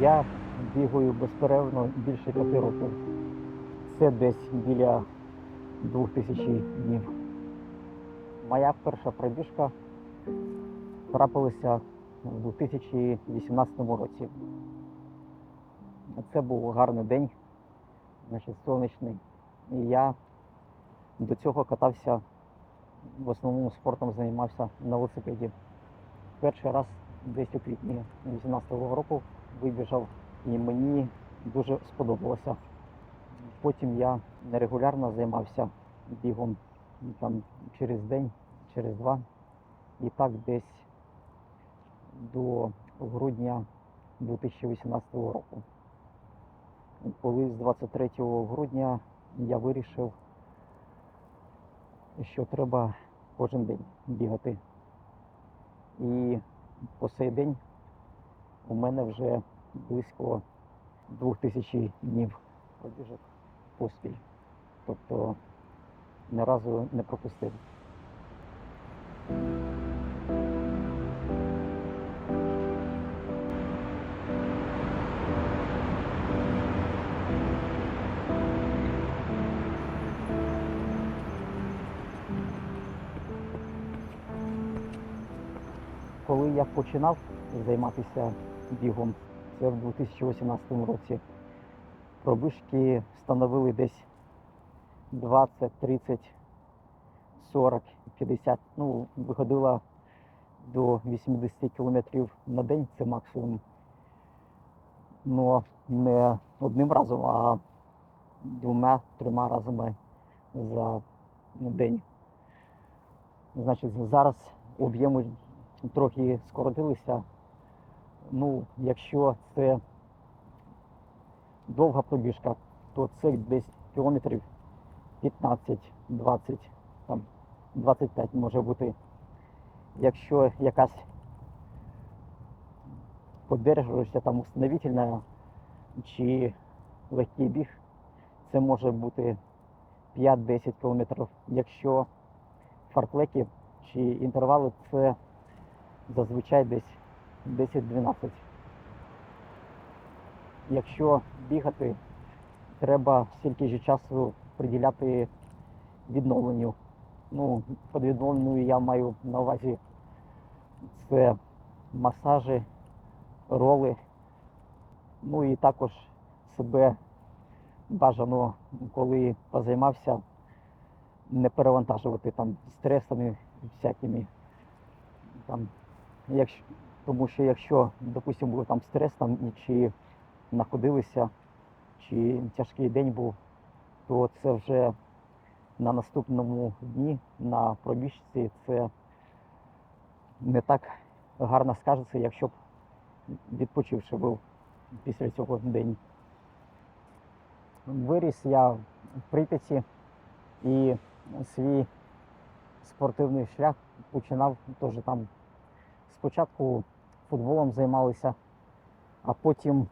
Я бігаю безперервно більше п'яти років. Це десь біля двох тисяч днів. Моя перша пробіжка трапилася у 2018 році. Це був гарний день, значить, сонячний. І я до цього катався, в основному спортом займався на велосипеді. Перший раз десь у квітні 2018 року вибіжав і мені дуже сподобалося. Потім я нерегулярно займався бігом там, через день, через два. І так десь до грудня 2018 року. Коли з 23 грудня я вирішив, що треба кожен день бігати. І по цей день у мене вже близько двох тисяч днів пробіжок поспіль. Тобто ні разу не пропустив. Починав займатися бігом, це в 2018 році, пробіжки становили десь 20, 30, 40, 50, ну, виходила до 80 кілометрів на день, це максимум. Ну, не одним разом, а двома-трьома разами за день. Значить, зараз об'єми трохи скоротилися. Ну, якщо це довга пробіжка, то це десь кілометрів 15, 20, там 25 може бути. Якщо якась подержуєшся там установительна чи легкий біг, це може бути 5-10 кілометрів. Якщо фарфлеки чи інтервали, це зазвичай десь 10-12. Якщо бігати, треба стільки ж часу приділяти відновленню. Ну, під відновленню я маю на увазі це масажі, роли. Ну і також себе бажано, коли позаймався, не перевантажувати там стресами всякими. Там, якщо, тому що якщо, допустимо, був там стрес там, чи знаходилися, чи тяжкий день був, то це вже на наступному дні на пробіжці це не так гарно скажеться, якщо б відпочивши був після цього день. Виріс я в Прип'яті і свій спортивний шлях починав теж там. Спочатку футболом займалися, а потім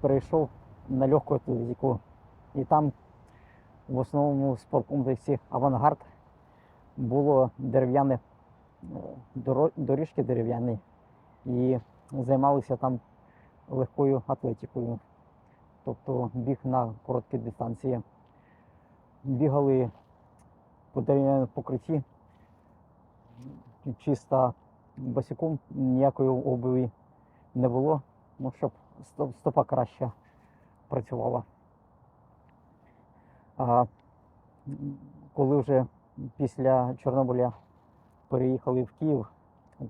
перейшов на легку атлетику. І там в основному спорткомплексі Авангард було дерев'яне е, доріжки дерев'яні і займалися там легкою атлетикою, тобто біг на короткі дистанції. Бігали по дерев'яному покритті, чисто босиком, ніякої обуви не було, ну, щоб стопа краще працювала. А коли вже після Чорнобиля переїхали в Київ,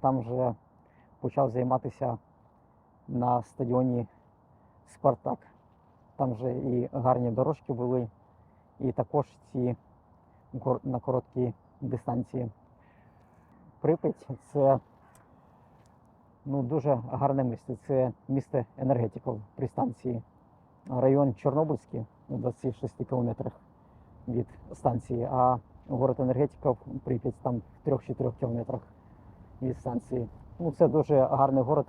там вже почав займатися на стадіоні Спартак. Там вже і гарні дорожки були, і також ці на короткі дистанції. Прип'ять це ну, дуже гарне місце. Це місто енергетиків при станції. Район Чорнобильський у 26 кілометрах від станції, а город енергетиків Прип'ять там в 3-4 кілометрах від станції. Ну, це дуже гарний город.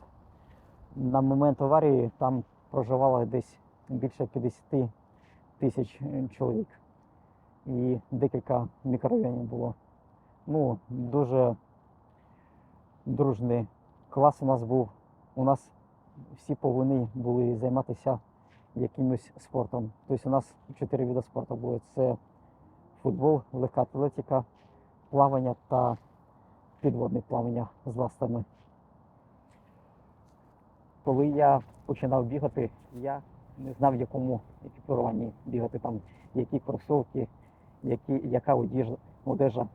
На момент аварії там проживало десь більше 50 тисяч чоловік. І декілька мікрорайонів було Ну, дуже дружний клас у нас був. У нас всі повинні були займатися якимось спортом. Тобто у нас чотири види спорту було. Це футбол, легка атлетика, плавання та підводне плавання з ластами. Коли я починав бігати, я не знав, в якому екіпіруванні бігати, там, які кросовки, які, яка одежа.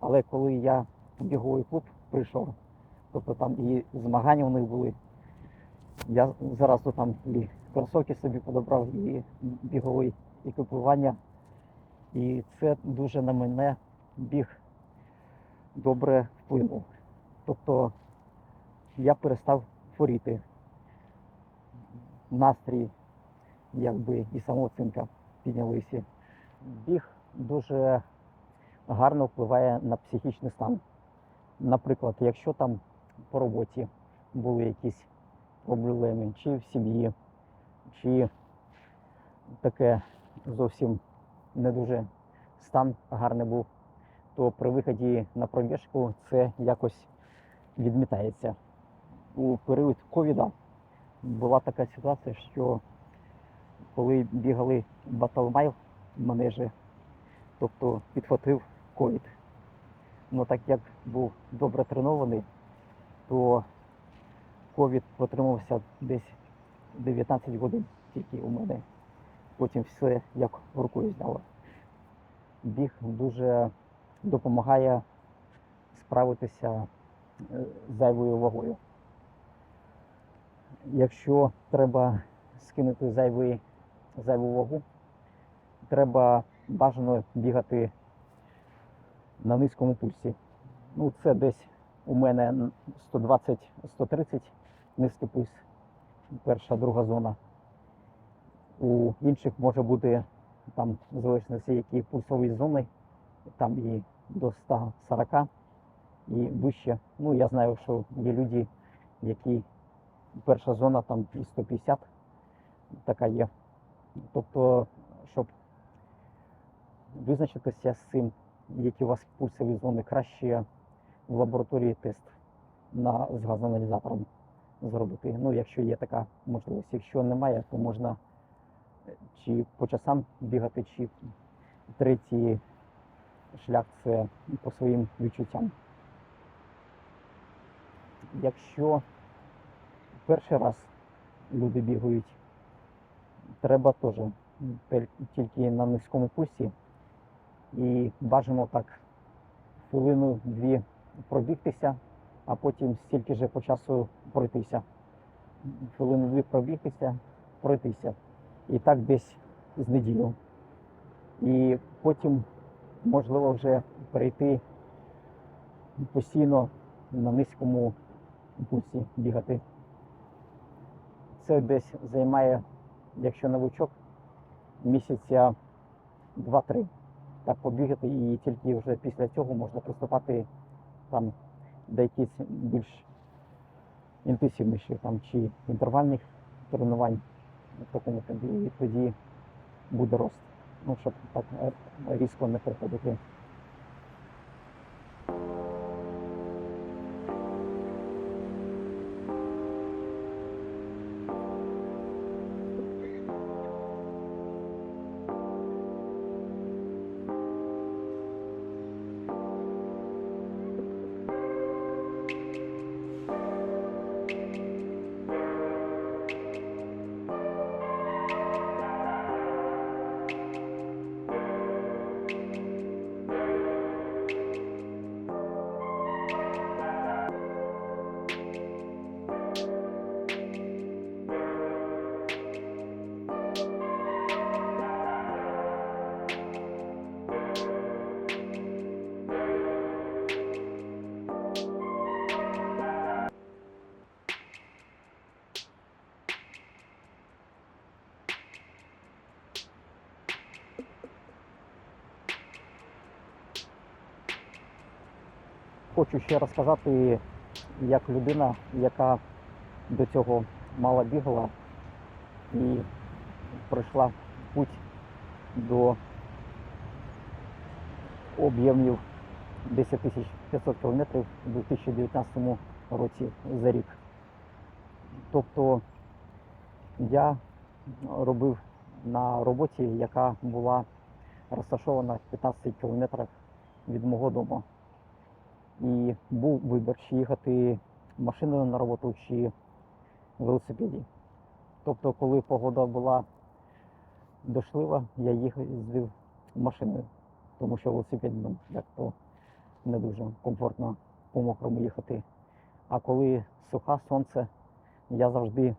Але коли я в біговий клуб прийшов, тобто там і змагання у них були, я зразу там і кросовки собі подобрав, і бігове екіпірування. І це дуже на мене біг добре вплинув. Тобто я перестав хворіти. Настрій, якби і самооцінка піднялися. Біг дуже гарно впливає на психічний стан. Наприклад, якщо там по роботі були якісь проблеми, чи в сім'ї, чи таке зовсім не дуже стан гарний був, то при виході на пробіжку це якось відмітається. У період ковіда була така ситуація, що коли бігали баталмайл в манежі, тобто підхватив ковід. Ну так як був добре тренований, то ковід протримався десь 19 годин тільки у мене. Потім все як рукою зняло. Біг дуже допомагає справитися е, з зайвою вагою. Якщо треба скинути зайвий, зайву вагу, треба бажано бігати на низькому пульсі. Ну, це десь у мене 120-130 низький пульс, перша, друга зона. У інших може бути там, в залежності, які пульсові зони, там і до 140 і вище. Ну, я знаю, що є люди, які перша зона там і 150 така є. Тобто, щоб визначитися з цим, які у вас пульсові зони, краще в лабораторії тест на, з газоаналізатором зробити. Ну, якщо є така можливість. Якщо немає, то можна е, чи по часам бігати, чи третій шлях це по своїм відчуттям. Якщо перший раз люди бігають, треба теж тільки на низькому пульсі і бажано так хвилину-дві пробігтися, а потім стільки же по часу пройтися. Хвилину-дві пробігтися, пройтися. І так десь з неділю. І потім можливо вже перейти постійно на низькому пульсі бігати. Це десь займає, якщо новичок, місяця 2-3. Так побігати і тільки вже після цього можна приступати там якихось більш інтенсивніші там чи інтервальних тренувань в такому темпі. І тоді буде рост. Ну, щоб так е, різко не приходити. Хочу ще розказати, як людина, яка до цього мало бігала і пройшла путь до об'ємів 10 500 кілометрів у 2019 році за рік. Тобто я робив на роботі, яка була розташована в 15 кілометрах від мого дому. І був вибір, чи їхати машиною на роботу, чи велосипеді. Тобто, коли погода була дошлива, я їздив машиною, тому що велосипед ну, як то не дуже комфортно по мокрому їхати. А коли суха сонце, я завжди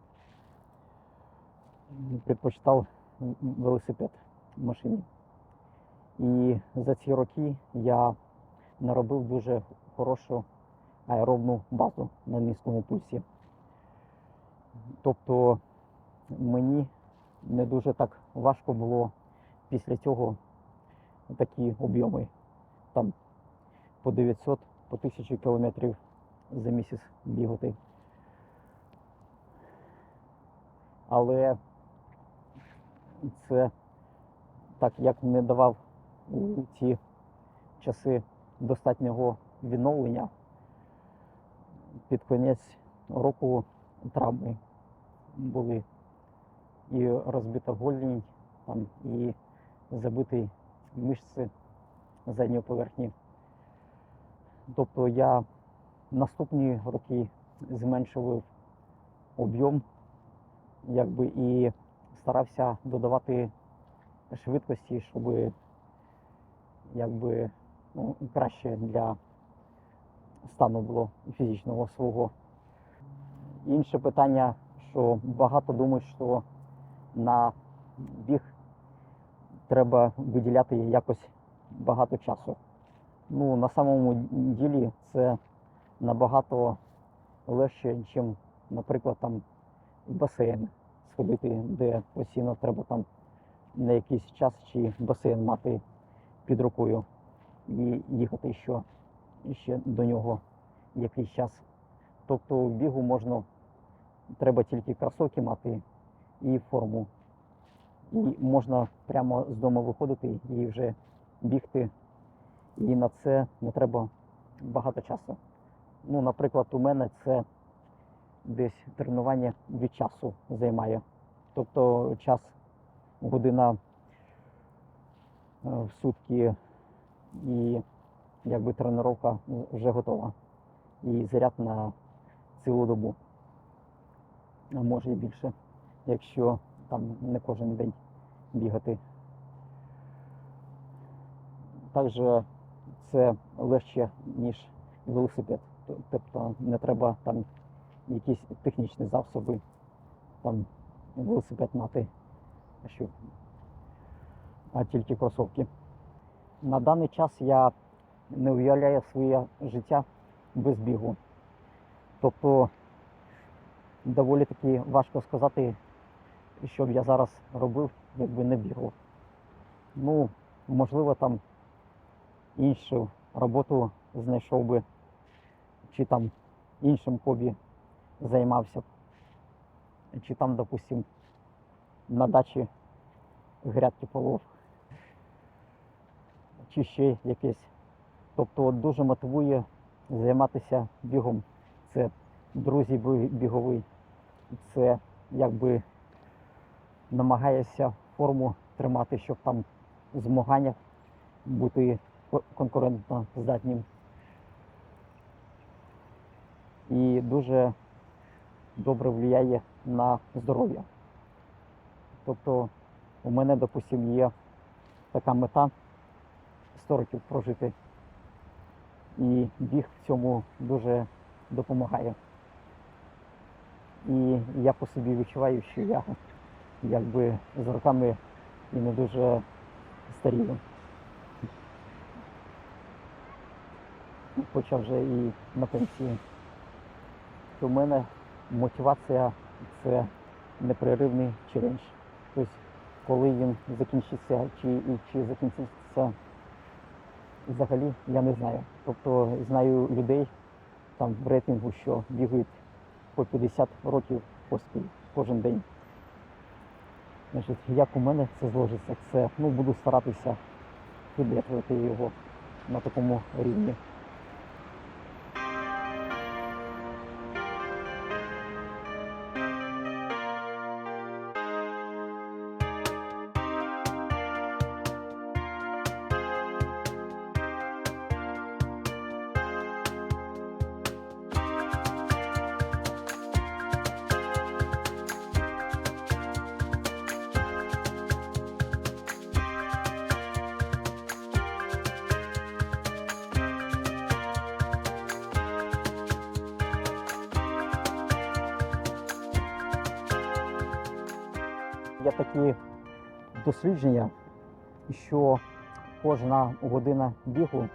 предпочитав велосипед в машині. І за ці роки я наробив дуже хорошу аеробну базу на низькому пульсі. Тобто мені не дуже так важко було після цього такі об'єми. Там по 900, по 1000 кілометрів за місяць бігати. Але це так як не давав у ці часи достатнього відновлення, під кінець року травми були і розбита голінь, і забиті мишці задньої поверхні. Тобто я наступні роки зменшував об'єм, якби і старався додавати швидкості, щоб якби ну, краще для стану було фізичного свого. Інше питання, що багато думають, що на біг треба виділяти якось багато часу. Ну, на самому ділі це набагато легше, ніж, наприклад, там басейн сходити, де постійно треба там на якийсь час чи басейн мати під рукою і їхати ще, ще до нього якийсь час. Тобто бігу можна, треба тільки кросовки мати і форму. І можна прямо з дому виходити і вже бігти. І на це не треба багато часу. Ну, наприклад, у мене це десь тренування від часу займає. Тобто час година е, в сутки і якби тренування вже готова. І заряд на цілу добу. А може і більше, якщо там не кожен день бігати. Також це легше, ніж велосипед. Тобто не треба там якісь технічні засоби, там велосипед мати, а а тільки кросовки. На даний час я не уявляю своє життя без бігу. Тобто доволі таки важко сказати, що б я зараз робив, якби не бігав. Ну, можливо, там іншу роботу знайшов би, чи там іншим хобі займався б, чи там, допустим, на дачі грядки полов, чи ще якесь. Тобто дуже мотивує займатися бігом. Це друзі бі- бігові, це якби намагаєшся форму тримати, щоб там в змаганнях бути конкурентно здатним. І дуже добре впливає на здоров'я. Тобто у мене, допустим, є така мета 100 років прожити. І біг в цьому дуже допомагає. І я по собі відчуваю, що я якби з роками і не дуже старію. Хоча вже і на пенсії. То в мене мотивація це непреривний челендж. Тобто, коли він закінчиться, чи, чи закінчиться взагалі, я не знаю. Тобто знаю людей там в рейтингу, що бігають по 50 років поспіль кожен день. Значить, як у мене це зложиться, це ну, буду старатися підтримувати його. на такому рівні. Є такі дослідження, що кожна година бігу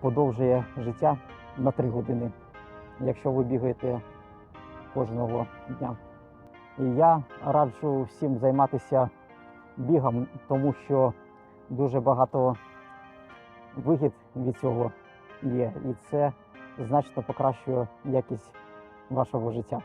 подовжує життя на 3 години, якщо ви бігаєте кожного дня. І я раджу всім займатися бігом, тому що дуже багато вигід від цього є, і це значно покращує якість вашого життя.